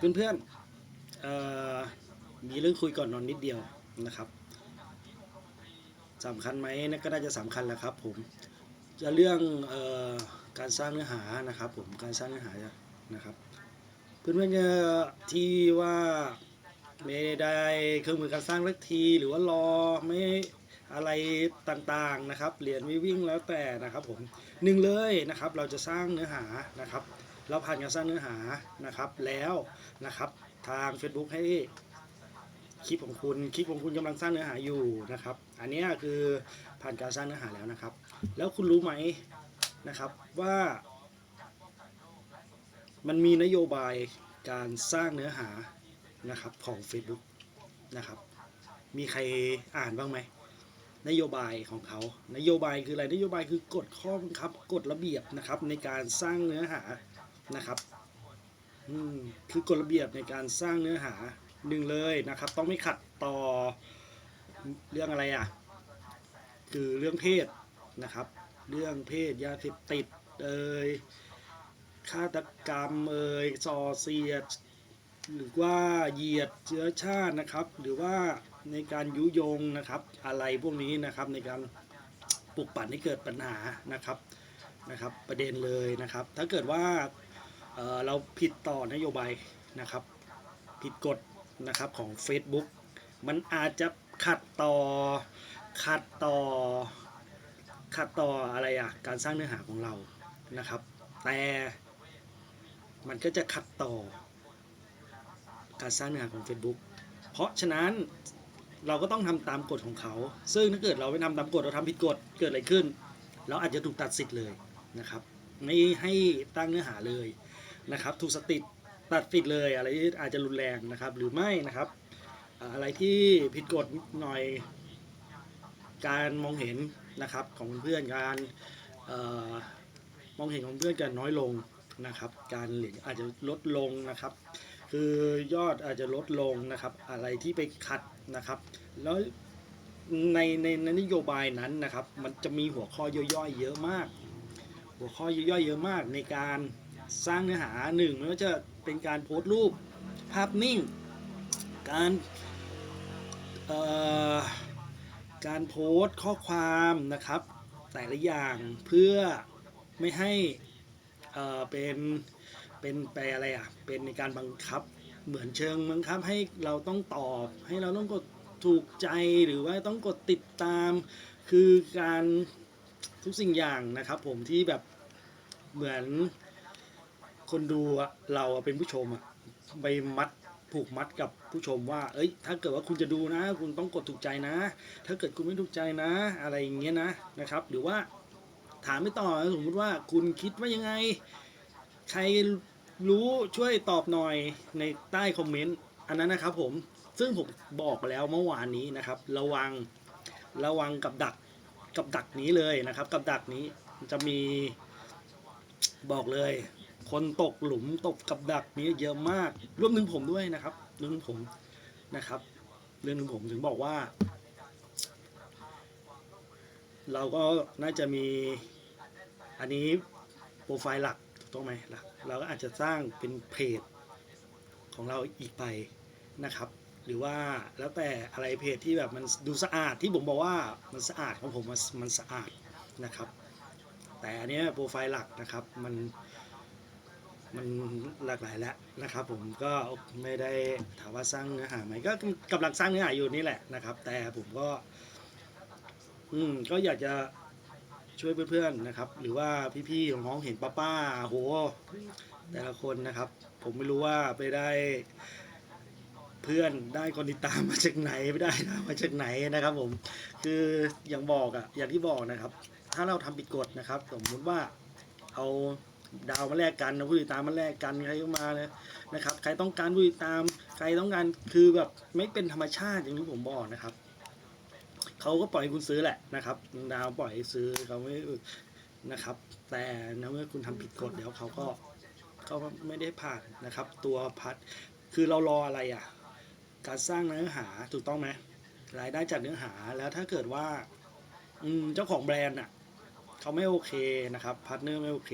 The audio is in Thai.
เพื่อนๆเอ่อมีเรื่องคุยก่อนนอนนิดเดียวนะครับสำคัญไหมนะก็น่าจะสำคัญแหละครับ ผมจะเรื่องออการสร้างเนื้อหานะครับ ผมการสร้างเนื้อหานะครับ เพื่อนๆเนี่ยที่ว่าไม่ได้เครื่องมือการสร้างสักทีหรือว่ารอไม่อะไรต่างๆนะครับเรียนวิวิ่งแล้วแต่นะครับผมหนึ่งเลยนะครับ เราจะสร้างเนื้อหานะครับ เราผ่านการสร้างเนื้อหานะครับแล้วนะครับทาง Facebook ให้คลิปของคุณคลิปของคุณกำลังสร้างเนื้อหาอยู่นะครับ อันนี้คือผ่านการสร้างเนื้อหาแล้วนะครับ แล้วคุณรู้ไหมนะครับว่า มันมีนโยบายการสร้างเนื้อหานะครับของ Facebook นะครับ มีใครอ่านบ้างไหมนโยบายของเขา นโยบายคืออะไร นโยบายคือกฎข้อบังคับกฎระเบียบนะครับในการสร้างเนื้อหา นะครับคือกฎระเบียบในการสร้างเนื้อหาหนึ่งเลยนะครับ ต้องไม่ขัดต่อเรื่องอะไรอะ คือเรื่องเพศนะครับ เรื่องเพศยาเสพติดเอ่ยฆาตกรรมเอ่ยส่อเสียด หรือว่าเหยียดเชื้อชาตินะครับ หรือว่าในการยุยงนะครับ อะไรพวกนี้นะครับในการปลุกปั่นให้เกิดปัญหานะครับนะครับ ประเด็นเลยนะครับ ถ้าเกิดว่า เเราผิดต่อนโยบายนะครับ ผิดกฎนะครับของ Facebook มันอาจจะขัดต่อขัดต่อขัดต่ออะไรอะการสร้างเนื้อหาของเรานะครับ แต่มันก็จะขัดต่อ การสร้างเนื้อหาของ Facebook เพราะฉะนั้นเราก็ต้องทำตามกฎของเขา ซึ่งถ้าเกิดเราไม่ทำตามกฎเราทำผิดกฎเกิดอะไรขึ้น เราอาจจะถูกตัดสิทธิ์เลยนะครับ ไม่ให้ตั้งเนื้อหาเลย นะครับถูกสติดตัดสิทธิ์เลยอะไรที่อาจจะรุนแรงนะครับหรือไม่นะครับ อะไรที่ผิดกฎหน่อยการมองเห็นนะครับของเพื่อนการออมองเห็นของเพื่อนกันน้อยลงนะครับ การเหรียญอาจจะลดลงนะครับ คือยอดอาจจะลดลงนะครับ อะไรที่ไปขัดนะครับ แล้วในในในนโยบายนั้นนะครับ มันจะมีหัวข้อย่อยๆเยอะมาก หัวข้อย่อยๆเยอะมากในการ สร้างเนื้อหาหนึ่งไม่ว่าจะเป็นการโพสต์รูป ภาพนิ่ง การเอ่อการโพสต์ข้อความนะครับแต่ละอย่างเพื่อไม่ให้เอ่อเป็นเป็นไปอะไรอะเป็นในการบังคับเหมือนเชิงบังคับให้เราต้องตอบ ให้เราต้องกดถูกใจหรือว่าต้องกดติดตาม คือการทุกสิ่งอย่างนะครับผมที่แบบเหมือน คนดูเราเป็นผู้ชมอะไปมัดผูกมัดกับผู้ชมว่า เอ้ย ถ้าเกิดว่าคุณจะดูนะ คุณต้องกดถูกใจนะ ถ้าเกิดคุณไม่ถูกใจนะ อะไรอย่างเงี้ยนะ นะครับ หรือว่าถามไม่ต่อ สมมติว่าคุณคิดว่ายังไง ใครรู้ช่วยตอบหน่อยในใต้คอมเมนต์ อันนั้นนะครับผม ซึ่งผมบอกแล้วเมื่อวานนี้นะครับ ระวัง ระวังกับดัก กับดักนี้เลยนะครับ กับดักนี้จะมีบอกเลย คนตกหลุมตกกับดักนี้เยอะมากรวมถึงผมด้วยนะครับรวมถึงผมนะครับ เรื่องนึงผมถึงบอกว่า เราก็น่าจะมีอันนี้โปรไฟล์หลักถูกต้องไหมหล่ะเราก็อาจจะสร้างเป็นเพจของเราอีกไปนะครับ หรือว่าแล้วแต่อะไรเพจที่แบบมันดูสะอาดที่ผมบอกว่ามันสะอาดของผมมันสะอาดนะครับ แต่อันนี้โปรไฟล์หลักนะครับมัน มันหลากหลายแล้วนะครับ ผมก็ไม่ได้ถามว่าสร้างเนื้อหาไหมก็กำลังสร้างเนื้อหาอยู่นี่แหละนะครับ แต่ผมก็ อืมก็อยากจะช่วยเพื่อนๆนะครับ หรือว่าพี่ๆของน้องๆเห็นป้าๆโหแต่ละคนนะครับ ผมไม่รู้ว่าไปได้เพื่อนได้คนติดตามมาจากไหนไม่ได้นะมาจากไหนนะครับ ผม คืออย่างบอกอะอย่างที่บอกนะครับ ถ้าเราทำผิดกฎนะครับ สมมุติว่าเอา ดาวมาแลกกันเอาผู้ติดตามมาแลกกันใครก็มาเลยนะครับ ใครต้องการผู้ติดตามใครต้องการคือแบบไม่เป็นธรรมชาติอย่างที่ผมบอกนะครับเขาก็ปล่อยให้คุณซื้อแหละนะครับ ดาวปล่อยให้ซื้อเขาไม่นะครับ แต่นะเมื่อคุณทำผิดกฎเดี๋ยวเขาก็เขาไม่ได้ผ่านนะครับ ตัวพัดคือเรารออะไรอะ การสร้างเนื้อหาถูกต้องไหมรายได้จากเนื้อหาแล้วถ้าเกิดว่า อืมเจ้าของแบรนด์อะเขาไม่โอเคนะครับพาร์ทเนอร์ไม่โอเค